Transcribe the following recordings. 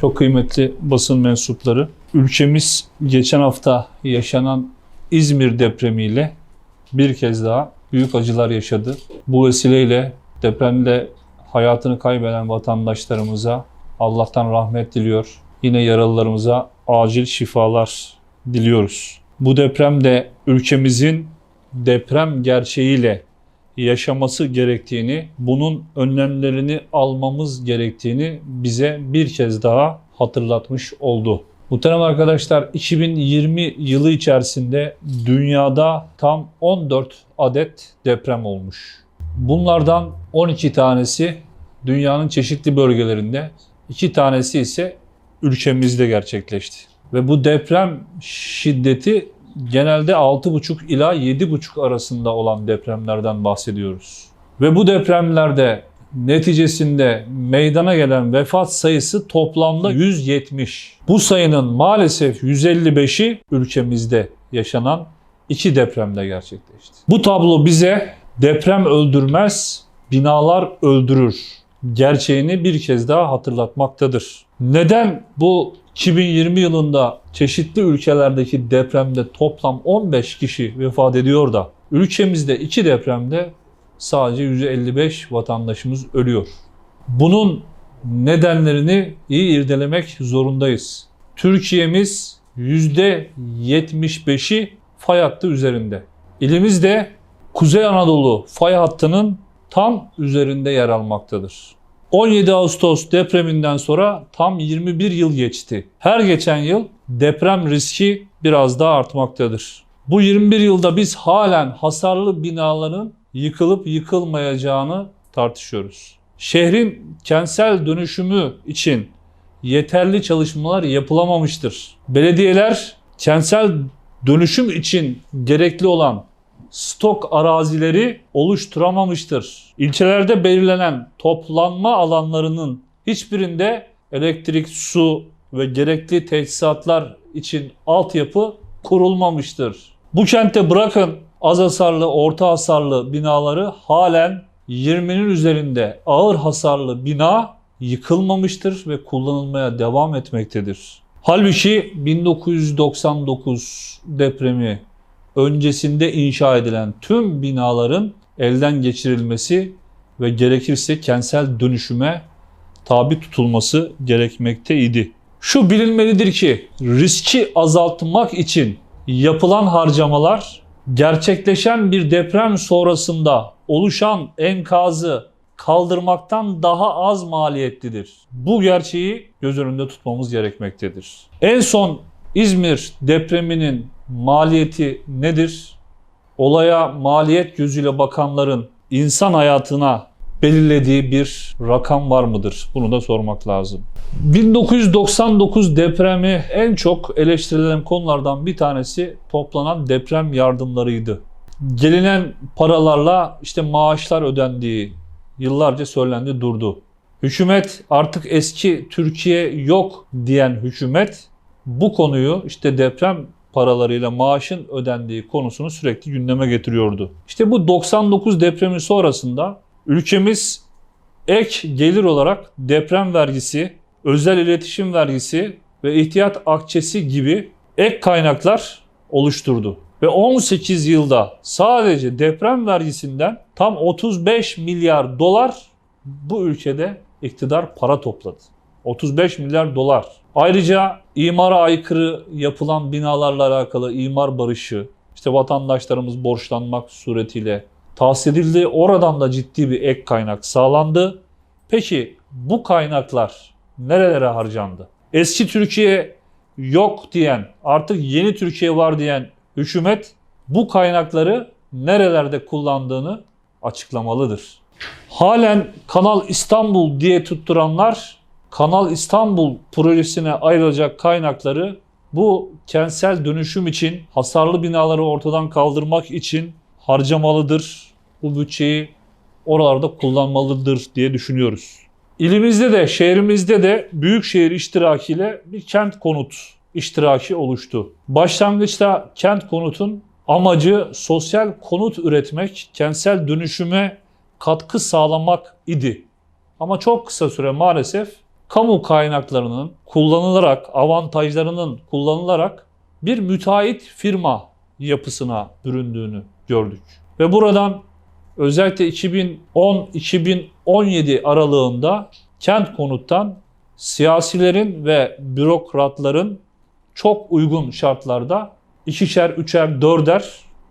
Çok kıymetli basın mensupları. Ülkemiz geçen hafta yaşanan İzmir depremiyle bir kez daha büyük acılar yaşadı. Bu vesileyle depremde hayatını kaybeden vatandaşlarımıza Allah'tan rahmet diliyor. Yine yaralılarımıza acil şifalar diliyoruz. Bu depremde ülkemizin deprem gerçeğiyle yaşaması gerektiğini, bunun önlemlerini almamız gerektiğini bize bir kez daha hatırlatmış oldu. Muhterem arkadaşlar 2020 yılı içerisinde dünyada tam 14 adet deprem olmuş. Bunlardan 12 tanesi dünyanın çeşitli bölgelerinde, 2 tanesi ise ülkemizde gerçekleşti. Ve bu deprem şiddeti genelde 6,5 ila 7,5 arasında olan depremlerden bahsediyoruz. Ve bu depremlerde neticesinde meydana gelen vefat sayısı toplamda 170. Bu sayının maalesef 155'i ülkemizde yaşanan iki depremde gerçekleşti. Bu tablo bize deprem öldürmez, binalar öldürür gerçeğini bir kez daha hatırlatmaktadır. Neden bu 2020 yılında çeşitli ülkelerdeki depremde toplam 15 kişi vefat ediyor da ülkemizde iki depremde sadece 155 vatandaşımız ölüyor. Bunun nedenlerini iyi irdelemek zorundayız. Türkiye'miz %75'i fay hattı üzerinde. İlimizde Kuzey Anadolu fay hattının tam üzerinde yer almaktadır. 17 Ağustos depreminden sonra tam 21 yıl geçti. Her geçen yıl deprem riski biraz daha artmaktadır. Bu 21 yılda biz halen hasarlı binaların yıkılıp yıkılmayacağını tartışıyoruz. Şehrin kentsel dönüşümü için yeterli çalışmalar yapılamamıştır. Belediyeler kentsel dönüşüm için gerekli olan stok arazileri oluşturamamıştır. İlçelerde belirlenen toplanma alanlarının hiçbirinde elektrik, su ve gerekli tesisatlar için altyapı kurulmamıştır. Bu kentte bırakın az hasarlı, orta hasarlı binaları halen 20'nin üzerinde ağır hasarlı bina yıkılmamıştır ve kullanılmaya devam etmektedir. Halbuki 1999 depremi öncesinde inşa edilen tüm binaların elden geçirilmesi ve gerekirse kentsel dönüşüme tabi tutulması gerekmekteydi. Şu bilinmelidir ki riski azaltmak için yapılan harcamalar gerçekleşen bir deprem sonrasında oluşan enkazı kaldırmaktan daha az maliyetlidir. Bu gerçeği göz önünde tutmamız gerekmektedir. En son İzmir depreminin maliyeti nedir? Olaya maliyet gözüyle bakanların insan hayatına belirlediği bir rakam var mıdır? Bunu da sormak lazım. 1999 depremi en çok eleştirilen konulardan bir tanesi toplanan deprem yardımlarıydı. Gelinen paralarla işte maaşlar ödendiği yıllarca söylendi durdu. Hükümet artık eski Türkiye yok diyen hükümet bu konuyu işte deprem paralarıyla maaşın ödendiği konusunu sürekli gündeme getiriyordu. İşte bu 99 depremi sonrasında ülkemiz ek gelir olarak deprem vergisi, özel iletişim vergisi ve ihtiyat akçesi gibi ek kaynaklar oluşturdu. Ve 18 yılda sadece deprem vergisinden tam 35 milyar dolar bu ülkede iktidar para topladı. 35 milyar dolar. Ayrıca imara aykırı yapılan binalarla alakalı imar barışı, işte vatandaşlarımız borçlanmak suretiyle tahsis edildi. Oradan da ciddi bir ek kaynak sağlandı. Peki bu kaynaklar nerelere harcandı? Eski Türkiye yok diyen, artık yeni Türkiye var diyen hükümet bu kaynakları nerelerde kullandığını açıklamalıdır. Halen Kanal İstanbul diye tutturanlar Kanal İstanbul projesine ayrılacak kaynakları bu kentsel dönüşüm için hasarlı binaları ortadan kaldırmak için harcamalıdır. Bu bütçeyi oralarda kullanmalıdır diye düşünüyoruz. İlimizde de şehrimizde de büyükşehir iştirakiyle bir kent konut iştiraki oluştu. Başlangıçta kent konutun amacı sosyal konut üretmek, kentsel dönüşüme katkı sağlamak idi. Ama çok kısa süre maalesef kamu kaynaklarının kullanılarak, avantajlarının kullanılarak bir müteahhit firma yapısına büründüğünü gördük. Ve buradan özellikle 2010-2017 aralığında kent konuttan siyasilerin ve bürokratların çok uygun şartlarda ikişer, üçer, dörder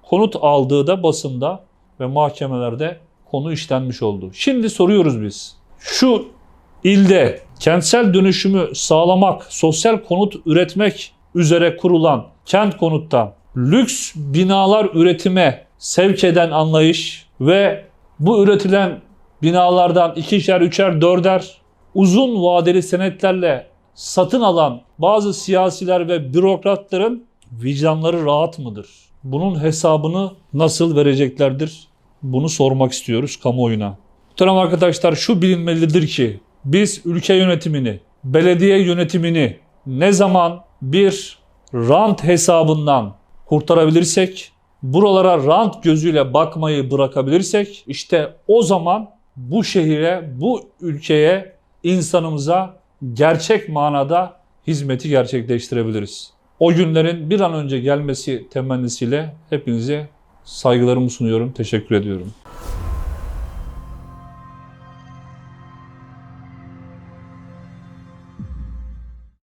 konut aldığı da basında ve mahkemelerde konu işlenmiş oldu. Şimdi soruyoruz biz. Şu ilde kentsel dönüşümü sağlamak, sosyal konut üretmek üzere kurulan kent konuttan lüks binalar üretime sevk eden anlayış ve bu üretilen binalardan ikişer, üçer, dörder uzun vadeli senetlerle satın alan bazı siyasiler ve bürokratların vicdanları rahat mıdır? Bunun hesabını nasıl vereceklerdir? Bunu sormak istiyoruz kamuoyuna. Muhterem arkadaşlar şu bilinmelidir ki biz ülke yönetimini, belediye yönetimini ne zaman bir rant hesabından kurtarabilirsek, buralara rant gözüyle bakmayı bırakabilirsek işte o zaman bu şehire, bu ülkeye, insanımıza gerçek manada hizmeti gerçekleştirebiliriz. O günlerin bir an önce gelmesi temennisiyle hepinize saygılarımı sunuyorum. Teşekkür ediyorum.